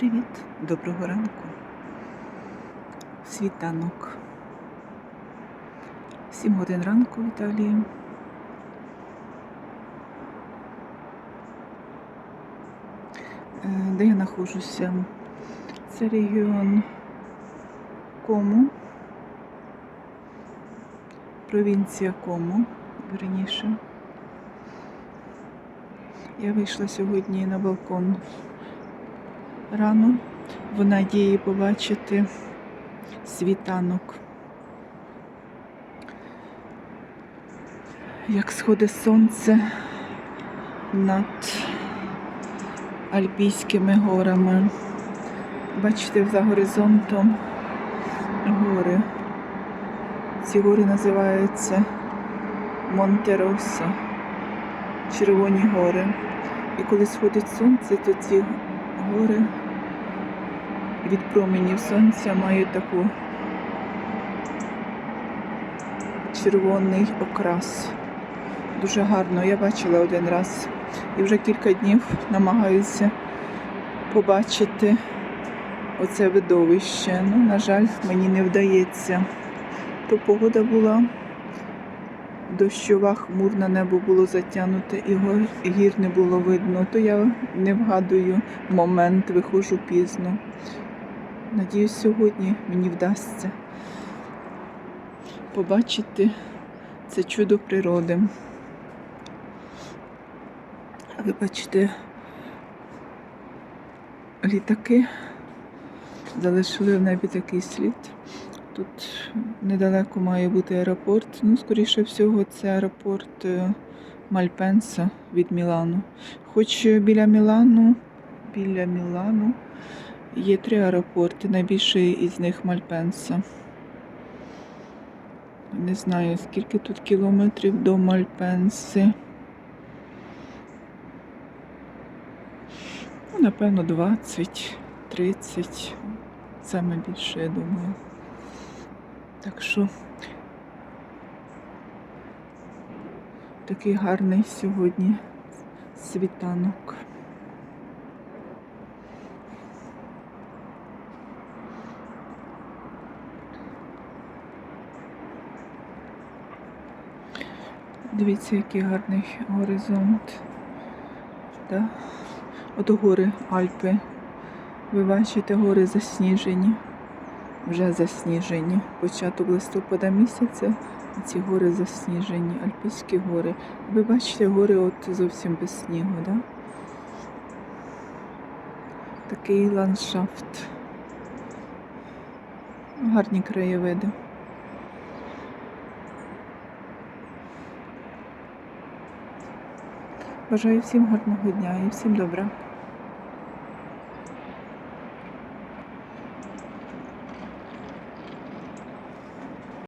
Привіт, доброго ранку. Світанок. 7 годин ранку в Італії. Е, Де я знаходжуся? Це регіон Кому. Провінція Кому, верніше. Я вийшла сьогодні на балкон рано в надії побачити світанок. Як сходить сонце над Альпійськими горами. Бачите, за горизонтом гори. Ці гори називаються Монтероса, Червоні гори. І коли сходить сонце, то ці гори від променів сонця мають таку червоний окрас. Дуже гарно. Я бачила один раз і вже кілька днів намагаюся побачити оце видовище. Ну, на жаль, мені не вдається. То погода була дощова, хмурне небо було затягнуте і гір не було видно, то я не вгадую момент, виходжу пізно. Надіюсь, сьогодні мені вдасться побачити це чудо природи. Ви бачите, літаки залишили в небі такий слід. Тут недалеко має бути аеропорт. Ну, скоріше всього, це аеропорт е, Мальпенса від Мілану. Хоч біля Мілану, біля Мілану є три аеропорти, найбільший із них Мальпенса. Не знаю, скільки тут кілометрів до Мальпенси. Ну, напевно, 20, 30. Саме більше, я думаю. Так що такий гарний сьогодні світанок. Дивіться, який гарний горизонт. Да? От гори Альпи. Ви бачите, гори засніжені вже засніжені. Початок листопада місяця ці гори засніжені, Альпійські гори. Ви бачите, гори от зовсім без снігу, да? Такий ландшафт. Гарні краєвиди. Бажаю всім гарного дня і всім добра.